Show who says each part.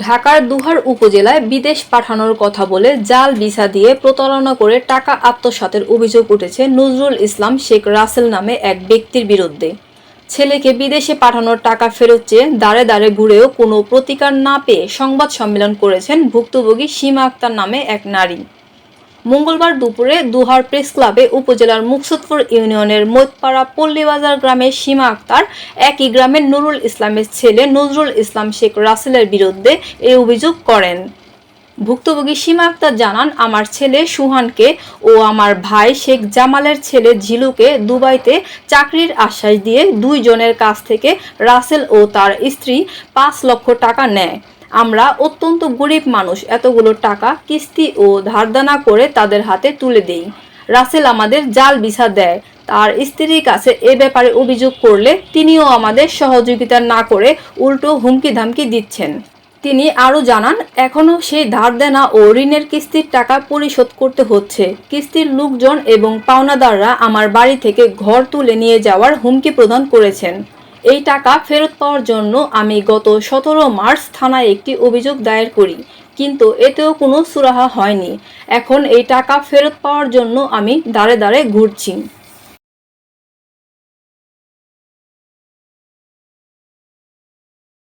Speaker 1: ঢাকার দুহার উপজেলায় বিদেশ পাঠানোর কথা বলে জাল ভিসা দিয়ে প্রতারণা করে টাকা আত্মসাতের অভিযোগ উঠেছে নজরুল ইসলাম শেখ রাসেল নামে এক ব্যক্তির বিরুদ্ধে। ছেলেকে বিদেশে পাঠানোর টাকা ফেরত চেয়ে দাঁড়ে দাঁড়ে ঘুরেও কোনো প্রতিকার না পেয়ে সংবাদ সম্মেলন করেছেন ভুক্তভোগী সীমা আক্তার নামে এক নারী। মঙ্গলবার দুপুরে দুহার প্রেস ক্লাবে উপজেলার মুকসুদপুর ইউনিয়নের মৈতপাড়া পল্লীবাজার গ্রামের সীমা আক্তার, একই গ্রামের নুরুল ইসলামের ছেলে নজরুল ইসলাম শেখ রাসেলের বিরুদ্ধে এই অভিযোগ করেন। ভুক্তভোগী সীমা আক্তার জানান, আমার ছেলে সুহানকে ও আমার ভাই শেখ জামালের ছেলে ঝিলুকে দুবাইতে চাকরির আশ্বাস দিয়ে দুইজনের কাছ থেকে রাসেল ও তার স্ত্রী পাঁচ লক্ষ টাকা নেয়। আমরা অত্যন্ত গরিব মানুষ, এতগুলো টাকা, কিস্তি ও ধারদানা করে তাদের হাতে তুলে দেই। রাসেল আমাদের জাল ভিসা দেয়। তার স্ত্রীর কাছে এ ব্যাপারে অভিযোগ করলে তিনিও আমাদের সহযোগিতা না করে উল্টো হুমকি ধামকি দিচ্ছেন। তিনি আরও জানান, এখনও সেই ধার দেনা ও ঋণের কিস্তির টাকা পরিশোধ করতে হচ্ছে। কিস্তির লোকজন এবং পাওনাদাররা আমার বাড়ি থেকে ঘর তুলে নিয়ে যাওয়ার হুমকি প্রদান করেছেন। এই টাকা ফেরত পাওয়ার জন্য আমি গত সতেরো মার্চ থানায় একটি অভিযোগ দায়ের করি, কিন্তু এতেও কোনো সুরাহা হয়নি। এখন এই টাকা ফেরত পাওয়ার জন্য আমি দাঁড়ে দাঁড়ে ঘুরছি।